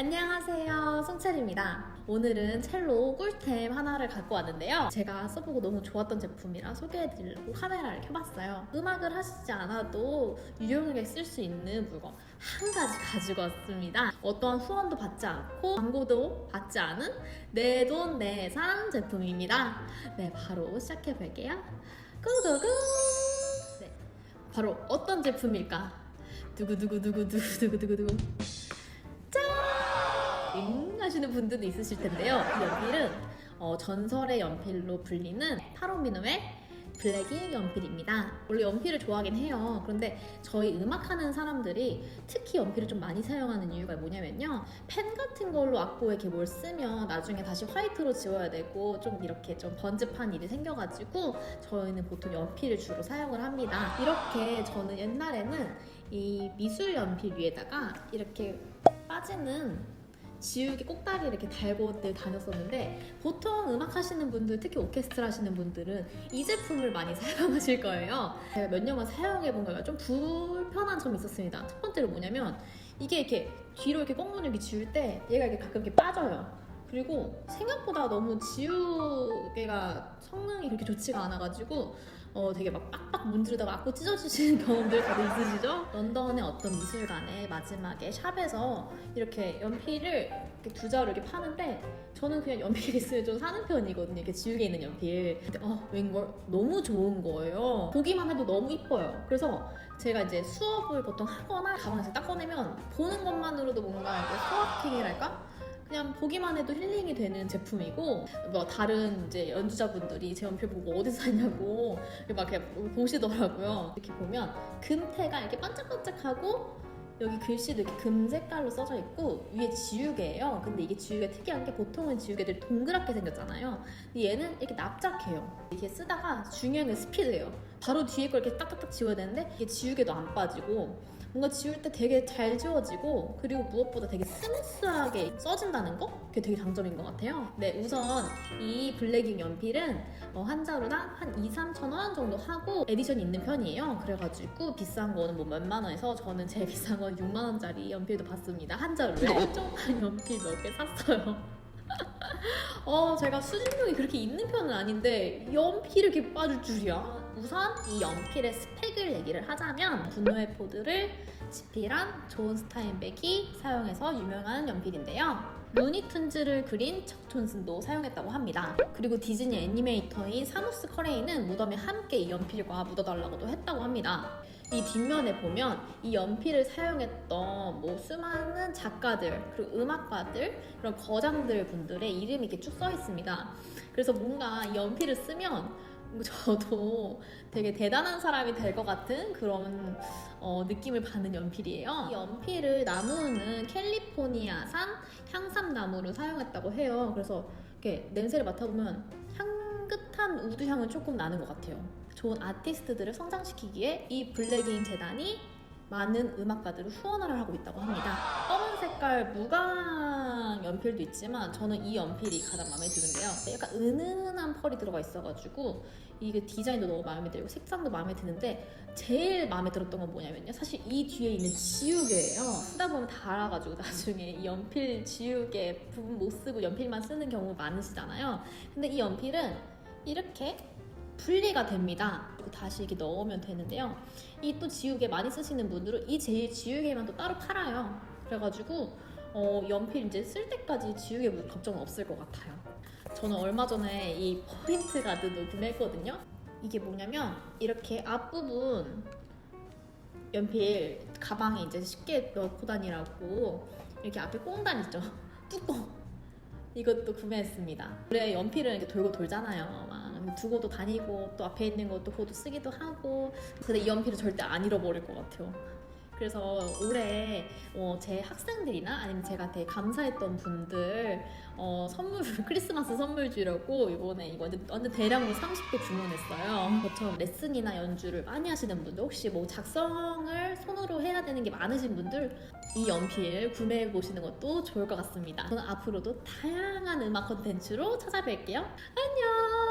안녕하세요. 송철입니다. 오늘은 첼로 꿀템 하나를 갖고 왔는데요. 제가 써보고 너무 좋았던 제품이라 소개해드리려고 카메라를 켜봤어요. 음악을 하시지 않아도 유용하게 쓸 수 있는 물건 한 가지 가지고 왔습니다. 어떠한 후원도 받지 않고 광고도 받지 않은 내 돈 내산 제품입니다. 네, 바로 시작해볼게요. 고고고! 네, 바로 어떤 제품일까? 두구두구두구두구두구두구 짠! 응 하시는 분들도 있으실 텐데요. 이 연필은 어, 전설의 연필로 불리는 타로미노의 블랙이 연필입니다. 원래 연필을 좋아하긴 해요. 그런데 저희 음악하는 사람들이 특히 연필을 좀 많이 사용하는 이유가 뭐냐면요. 펜 같은 걸로 악보에 이렇게 뭘 쓰면 나중에 다시 화이트로 지워야 되고 좀 이렇게 좀 번집한 일이 생겨가지고 저희는 보통 연필을 주로 사용을 합니다. 이렇게 저는 옛날에는 이 미술 연필 위에다가 이렇게 빠지는 지우개 꼭다리 이렇게 달고 늘 다녔었는데 보통 음악 하시는 분들 특히 오케스트라 하시는 분들은 이 제품을 많이 사용하실 거예요. 제가 몇 년간 사용해 본 거가 좀 불편한 점이 있었습니다. 첫 번째로 뭐냐면 이게 이렇게 뒤로 이렇게 꽁무니 이렇게 지울 때 얘가 이렇게 가끔 이렇게 빠져요. 그리고 생각보다 너무 지우개가 성능이 그렇게 좋지가 않아가지고 어, 되게 막 빡빡 문지르다가 악보 찢어지시는 경험들 다들 있으시죠? 런던의 어떤 미술관의 마지막에 샵에서 이렇게 연필을 이렇게 두 자루 이렇게 파는데 저는 그냥 연필 있으면 좀 사는 편이거든요. 이렇게 지우개 있는 연필. 근데 어, 웬걸 너무 좋은 거예요. 보기만 해도 너무 이뻐요. 그래서 제가 이제 수업을 보통 하거나 가방에서 딱 꺼내면 보는 것만으로도 뭔가 소확행이랄까? 그냥 보기만 해도 힐링이 되는 제품이고 뭐 다른 이제 연주자분들이 제 연필 보고 어디서 샀냐고 막 이렇게 보시더라고요. 이렇게 보면 금태가 이렇게 반짝반짝하고 여기 글씨도 이렇게 금 색깔로 써져 있고 위에 지우개예요. 근데 이게 지우개 특이한 게 보통은 지우개들이 동그랗게 생겼잖아요. 근데 얘는 이렇게 납작해요. 이렇게 쓰다가 중요한 게 스피드예요. 바로 뒤에 걸 이렇게 딱딱딱 지워야 되는데 이게 지우개도 안 빠지고 뭔가 지울 때 되게 잘 지워지고 그리고 무엇보다 되게 스무스하게 써진다는 거? 그게 되게 장점인 것 같아요. 네, 우선 이 블랙잉 연필은 어, 한 자루당 한 2, 3천 원 정도 하고 에디션이 있는 편이에요. 그래가지고 비싼 거는 뭐 몇만 원에서 저는 제일 비싼 건 6만 원짜리 연필도 봤습니다. 한 자루에 조그만 연필 몇 개 샀어요. 어, 제가 수진력이 그렇게 있는 편은 아닌데 연필이 이렇게 빠질 줄이야. 우선 이 연필의 스펙을 얘기를 하자면 분노의 포드를 집필한 존 스타인백이 사용해서 유명한 연필인데요. 루니툰즈를 그린 척 존슨도 사용했다고 합니다. 그리고 디즈니 애니메이터인 사무스 커레이는 무덤에 함께 이 연필과 묻어달라고도 했다고 합니다. 이 뒷면에 보면 이 연필을 사용했던 뭐 수많은 작가들 그리고 음악가들 그런 거장들 분들의 이름이 이렇게 쭉 써 있습니다. 그래서 뭔가 이 연필을 쓰면 저도 되게 대단한 사람이 될 것 같은 그런 어, 느낌을 받는 연필이에요. 이 연필을 나무는 캘리포니아산 향삼나무를 사용했다고 해요. 그래서 이렇게 냄새를 맡아보면 향긋한 우드 향은 조금 나는 것 같아요. 좋은 아티스트들을 성장시키기에 이 블랙인 재단이 많은 음악가들을 후원을 하고 있다고 합니다. 검은 색깔 무광 연필도 있지만 저는 이 연필이 가장 마음에 드는데요. 약간 은은한 펄이 들어가 있어가지고 이게 디자인도 너무 마음에 들고 색상도 마음에 드는데 제일 마음에 들었던 건 뭐냐면요. 사실 이 뒤에 있는 지우개예요. 쓰다 보면 닳아가지고 나중에 이 연필 지우개 부분 못 쓰고 연필만 쓰는 경우 많으시잖아요. 근데 이 연필은 이렇게 분리가 됩니다. 다시 이렇게 넣으면 되는데요. 이 또 지우개 많이 쓰시는 분들은 이 제일 지우개만 또 따로 팔아요. 그래가지고 어, 연필 이제 쓸 때까지 지우개 물 걱정은 없을 것 같아요. 저는 얼마 전에 이 포인트 가드도 구매했거든요. 이게 뭐냐면 이렇게 앞부분 연필 가방에 이제 쉽게 넣고 다니라고 이렇게 앞에 꽁단 있죠. 뚜껑. 이것도 구매했습니다. 원래 연필은 이렇게 돌고 돌잖아요. 막 두고도 다니고 또 앞에 있는 것도 그것도 쓰기도 하고. 근데 이 연필은 절대 안 잃어버릴 것 같아요. 그래서 올해 어, 제 학생들이나 아니면 제가 되게 감사했던 분들 어, 선물 크리스마스 선물 주려고 이번에 이거 완전 대량으로 30개 주문했어요. 저처럼 레슨이나 연주를 많이 하시는 분들 혹시 뭐 작성을 손으로 해야 되는 게 많으신 분들 이 연필 구매해 보시는 것도 좋을 것 같습니다. 저는 앞으로도 다양한 음악 콘텐츠로 찾아뵐게요. 안녕.